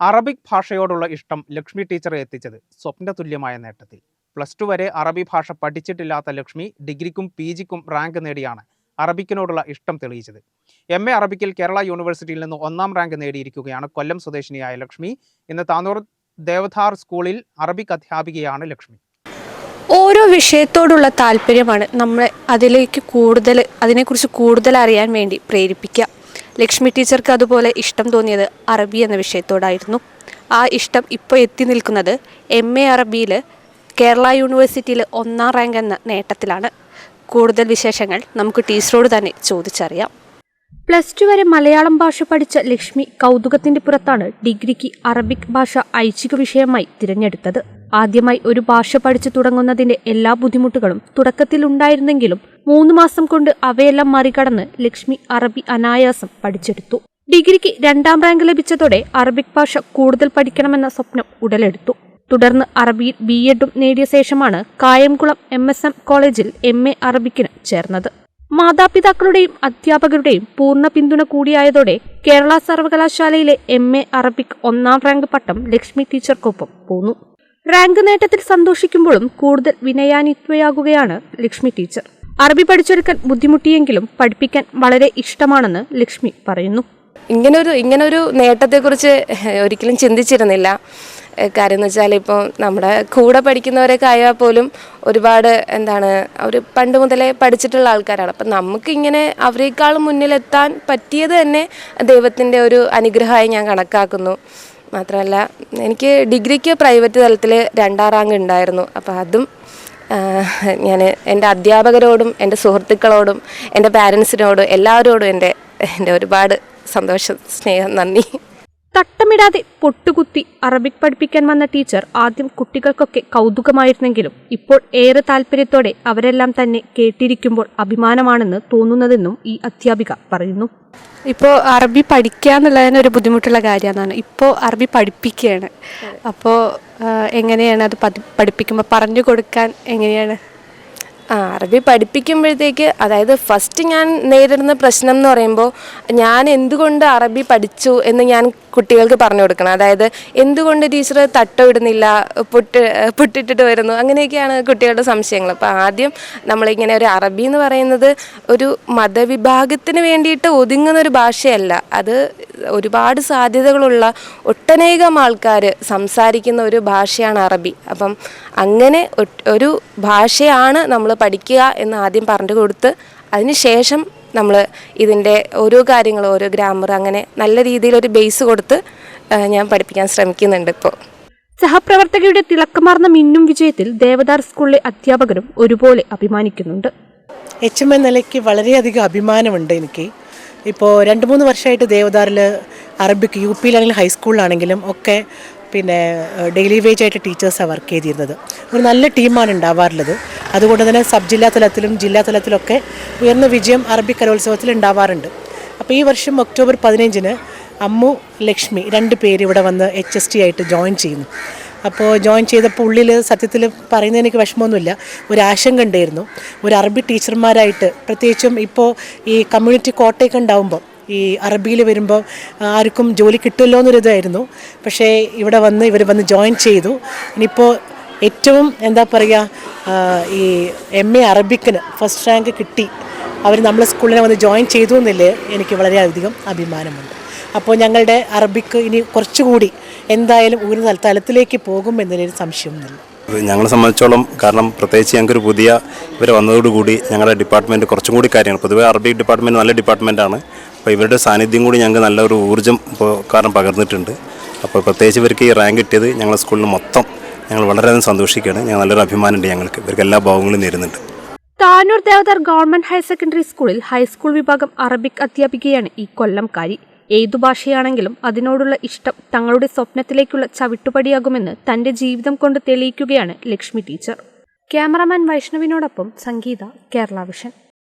Arabic ഭാഷയോടുള്ള ഇഷ്ടം ലക്ഷ്മി ടീച്ചറെ എത്തിച്ചത് സ്വപ്നതുല്യമായ നേട്ടത്തിൽ. പ്ലസ് ടു വരെ അറബി ഭാഷ പഠിച്ചിട്ടില്ലാത്ത ലക്ഷ്മി ഡിഗ്രിക്കും പി ജിക്കും റാങ്ക് നേടിയാണ് അറബിക്കിനോടുള്ള ഇഷ്ടം തെളിയിച്ചത്. എം എ അറബിക്കിൽ കേരള യൂണിവേഴ്സിറ്റിയിൽ നിന്ന് ഒന്നാം റാങ്ക് നേടിയിരിക്കുകയാണ് കൊല്ലം സ്വദേശിനിയായ ലക്ഷ്മി. ഇന്ന് താനൂർ ദേവധാർ സ്കൂളിൽ അറബിക് അധ്യാപികയാണ് ലക്ഷ്മി. ഓരോ വിഷയത്തോടുള്ള താല്പര്യമാണ് നമ്മളെ അതിലേക്ക് കൂടുതൽ അതിനെക്കുറിച്ച് കൂടുതൽ അറിയാൻ വേണ്ടി പ്രേരിപ്പിക്കുക. ലക്ഷ്മി ടീച്ചർക്ക് അതുപോലെ ഇഷ്ടം തോന്നിയത് അറബി എന്ന വിഷയത്തോടായിരുന്നു. ആ ഇഷ്ടം ഇപ്പോൾ എത്തി നിൽക്കുന്നത് എം എ അറബിയിൽ കേരള യൂണിവേഴ്സിറ്റിയിൽ ഒന്നാം റാങ്ക് എന്ന നേട്ടത്തിലാണ്. കൂടുതൽ വിശേഷങ്ങൾ നമുക്ക് ടീച്ചറോട് തന്നെ ചോദിച്ചറിയാം. പ്ലസ് ടു വരെ മലയാളം ഭാഷ പഠിച്ച ലക്ഷ്മി കൗതുകത്തിന്റെ പുറത്താണ് ഡിഗ്രിക്ക് അറബിക് ഭാഷ ഐച്ഛിക വിഷയമായി തിരഞ്ഞെടുത്തത്. ആദ്യമായി ഒരു ഭാഷ പഠിച്ചു തുടങ്ങുന്നതിന്റെ എല്ലാ ബുദ്ധിമുട്ടുകളും തുടക്കത്തിൽ ഉണ്ടായിരുന്നെങ്കിലും മൂന്ന് മാസം കൊണ്ട് അവയെല്ലാം മറികടന്ന് ലക്ഷ്മി അറബി അനായാസം പഠിച്ചെടുത്തു. ഡിഗ്രിക്ക് രണ്ടാം റാങ്ക് ലഭിച്ചതോടെ അറബിക് ഭാഷ കൂടുതൽ പഠിക്കണമെന്ന സ്വപ്നം ഉടലെടുത്തു. തുടർന്ന് അറബിയിൽ ബി എഡും നേടിയ ശേഷമാണ് കായംകുളം എം എസ് എം കോളേജിൽ എം എ അറബിക്കിന് ചേർന്നത്. മാതാപിതാക്കളുടെയും അധ്യാപകരുടെയും പൂർണ പിന്തുണ കൂടിയായതോടെ കേരള സർവകലാശാലയിലെ എം എ അറബിക് ഒന്നാം റാങ്ക് പട്ടം ലക്ഷ്മി ടീച്ചർക്കൊപ്പം പോന്നു. റാങ്ക് നേട്ടത്തിൽ സന്തോഷിക്കുമ്പോഴും കൂടുതൽ വിനയാനിത്വയാകുകയാണ് ലക്ഷ്മി ടീച്ചർ. അറബി പഠിച്ചെടുക്കാൻ ബുദ്ധിമുട്ടിയെങ്കിലും പഠിപ്പിക്കാൻ വളരെ ഇഷ്ടമാണെന്ന് ലക്ഷ്മി പറയുന്നു. ഇങ്ങനൊരു ഇങ്ങനൊരു നേട്ടത്തെക്കുറിച്ച് ഒരിക്കലും ചിന്തിച്ചിരുന്നില്ല. കാര്യം എന്ന് വെച്ചാൽ ഇപ്പോൾ നമ്മുടെ കൂടെ പഠിക്കുന്നവരൊക്കെ ആയാൽ പോലും ഒരുപാട് എന്താണ് അവർ പണ്ട് മുതലേ പഠിച്ചിട്ടുള്ള ആൾക്കാരാണ്. അപ്പം നമുക്കിങ്ങനെ അവരെക്കാളും മുന്നിലെത്താൻ പറ്റിയത് തന്നെ ദൈവത്തിന്റെ ഒരു അനുഗ്രഹമായി ഞാൻ കണക്കാക്കുന്നു. മാത്രമല്ല എനിക്ക് ഡിഗ്രിക്ക് പ്രൈവറ്റ് തലത്തിൽ രണ്ടാം റാങ്ക് ഉണ്ടായിരുന്നു. അപ്പോൾ അതും ഞാൻ എന്റെ അധ്യാപകരോടും എന്റെ സുഹൃത്തുക്കളോടും എന്റെ പാരൻസിനോടും എല്ലാവരോടും എന്റെ എന്റെ ഒരുപാട് സന്തോഷം സ്നേഹം നന്ദി. തട്ടമിടാതെ പൊട്ടുകുത്തി അറബിക് പഠിപ്പിക്കാൻ വന്ന ടീച്ചർ ആദ്യം കുട്ടികൾക്കൊക്കെ കൗതുകമായിരുന്നെങ്കിലും ഇപ്പോൾ ഏറെ താല്പര്യത്തോടെ അവരെല്ലാം തന്നെ കേട്ടിരിക്കുമ്പോൾ അഭിമാനമാണെന്ന് തോന്നുന്നതെന്നും ഈ അധ്യാപിക പറയുന്നു. ഇപ്പോൾ അറബി പഠിക്കുക എന്നുള്ളതിന് ഒരു ബുദ്ധിമുട്ടുള്ള കാര്യമാണ്. ഇപ്പോൾ അറബി പഠിപ്പിക്കുകയാണ്. അപ്പോൾ എങ്ങനെയാണ് അത് പഠിപ്പിക്കുമ്പോൾ പറഞ്ഞു കൊടുക്കാൻ എങ്ങനെയാണ് ആ അറബി പഠിപ്പിക്കുമ്പോഴത്തേക്ക് അതായത് ഫസ്റ്റ് ഞാൻ നേരിടുന്ന പ്രശ്നം എന്ന് പറയുമ്പോൾ ഞാൻ എന്തുകൊണ്ട് അറബി പഠിച്ചു എന്ന് ഞാൻ കുട്ടികൾക്ക് പറഞ്ഞു കൊടുക്കണം. അതായത് എന്തുകൊണ്ട് ടീച്ചർ തട്ട ഇടുന്നില്ല പൊട്ട് പൊട്ടിട്ടിട്ട് വരുന്നു അങ്ങനെയൊക്കെയാണ് കുട്ടികളുടെ സംശയങ്ങൾ. അപ്പോൾ ആദ്യം നമ്മളിങ്ങനെ ഒരു അറബി എന്ന് പറയുന്നത് ഒരു മതവിഭാഗത്തിന് വേണ്ടിയിട്ട് ഒതുങ്ങുന്ന ഒരു ഭാഷയല്ല. അത് ഒരുപാട് സാധ്യതകളുള്ള ഒട്ടനേകം ആൾക്കാർ സംസാരിക്കുന്ന ഒരു ഭാഷയാണ് അറബി. അപ്പം അങ്ങനെ ഒരു ഭാഷയാണ് നമ്മൾ പഠിക്കുക എന്ന് ആദ്യം പറഞ്ഞു കൊടുത്ത് അതിനുശേഷം നമ്മൾ ഇതിന്റെ ഓരോ കാര്യങ്ങൾ ഓരോ ഗ്രാമർ അങ്ങനെ നല്ല രീതിയിൽ ഒരു ബേസ് കൊടുത്ത് ഞാൻ പഠിപ്പിക്കാൻ ശ്രമിക്കുന്നുണ്ട് ഇപ്പോൾ സഹപ്രവർത്തകയുടെ തിളക്കമാർന്ന മിന്നും വിജയത്തിൽ ദേവദാർ സ്കൂളിലെ അധ്യാപകരും ഒരുപോലെ അഭിമാനിക്കുന്നുണ്ട്. എച്ച് എം എ നിലയ്ക്ക് വളരെയധികം അഭിമാനമുണ്ട് എനിക്ക്. ഇപ്പോൾ രണ്ട് മൂന്ന് വർഷമായിട്ട് ദേവദാറിൽ അറബിക് യു പിയിലാണെങ്കിലും ഹൈസ്കൂളിലാണെങ്കിലും ഒക്കെ പിന്നെ ഡെയിലി വേജ് ആയിട്ട് ടീച്ചേഴ്സാണ് വർക്ക് ചെയ്തിരുന്നത്. ഒരു നല്ല ടീമാണ് ഉണ്ടാവാറുള്ളത്. അതുകൊണ്ട് തന്നെ സബ് ജില്ലാ തലത്തിലും ജില്ലാ തലത്തിലൊക്കെ ഉയർന്ന വിജയം അറബി കലോത്സവത്തിൽ ഉണ്ടാവാറുണ്ട്. അപ്പോൾ ഈ വർഷം ഒക്ടോബർ പതിനഞ്ചിന് അമ്മു ലക്ഷ്മി രണ്ട് പേര് ഇവിടെ വന്ന് എച്ച് എസ് ടി ആയിട്ട് ജോയിൻ ചെയ്യുന്നു. അപ്പോൾ ജോയിൻ ചെയ്തപ്പോൾ ഉള്ളിൽ സത്യത്തിൽ പറയുന്നത് എനിക്ക് വിഷമമൊന്നുമില്ല. ഒരു ആശങ്ക ഉണ്ടായിരുന്നു. ഒരു അറബി ടീച്ചർമാരായിട്ട് പ്രത്യേകിച്ചും ഇപ്പോൾ ഈ കമ്മ്യൂണിറ്റി കോട്ടയൊക്കെ ഉണ്ടാവുമ്പോൾ ഈ അറബിയിൽ വരുമ്പോൾ ആർക്കും ജോലി കിട്ടുമല്ലോ എന്നൊരിതായിരുന്നു. പക്ഷേ ഇവിടെ വന്ന് ഇവർ വന്ന് ജോയിൻ ചെയ്തു. ഇനിയിപ്പോൾ ഏറ്റവും എന്താ പറയുക ഈ എം എ അറബിക്കിന് ഫസ്റ്റ് റാങ്ക് കിട്ടി. അവർ നമ്മളെ സ്കൂളിനെ വന്ന് ജോയിൻ ചെയ്തു എന്നില്ലേ എനിക്ക് വളരെയധികം അഭിമാനമുണ്ട്. അപ്പോൾ ഞങ്ങളുടെ അറബിക്ക് ഇനി കുറച്ചുകൂടി എന്തായാലും തല- തലത്തിലേക്ക് പോകും എന്നതിന് സംശയമൊന്നുമില്ല. ഞങ്ങളെ സംബന്ധിച്ചോളം കാരണം പ്രത്യേകിച്ച് ഞങ്ങൾക്കൊരു പുതിയ ഇവർ വന്നതോടുകൂടി ഞങ്ങളുടെ ഡിപ്പാർട്ട്മെന്റ് കുറച്ചും കൂടി കാര്യങ്ങൾ. പൊതുവേ അറബിക് ഡിപ്പാർട്ട്മെന്റ് നല്ല ഡിപ്പാർട്ട്മെന്റാണ് അപ്പോൾ ഇവരുടെ സാന്നിധ്യം കൂടി ഞങ്ങൾക്ക് നല്ലൊരു ഊർജം കാരണം പകർന്നിട്ടുണ്ട്. അപ്പോൾ പ്രത്യേകിച്ച് ഇവർക്ക് ഈ റാങ്ക് കിട്ടിയത് ഞങ്ങളുടെ സ്കൂളിൽ മൊത്തം ഞങ്ങൾ വളരെയധികം സന്തോഷിക്കുകയാണ്. ഞങ്ങൾ നല്ലൊരു അഭിമാനമുണ്ട് ഞങ്ങൾക്ക്. ഇവർക്ക് എല്ലാ ഭാവങ്ങളും നേരുന്നുണ്ട്. Tanur Devadhar government higher secondary സ്കൂളിൽ ഹൈസ്കൂൾ വിഭാഗം അറബിക് അധ്യാപികയാണ് ഈ കൊല്ലംകാരി ഏതു ഭാഷയാണെങ്കിലും അതിനോടുള്ള ഇഷ്ടം തങ്ങളുടെ സ്വപ്നത്തിലേക്കുള്ള ചവിട്ടുപടിയാകുമെന്ന് തന്റെ ജീവിതം കൊണ്ട് തെളിയിക്കുകയാണ് ലക്ഷ്മി ടീച്ചർ. ക്യാമറമാൻ വൈഷ്ണവിനോടൊപ്പം സംഗീത കേരള വിഷൻ.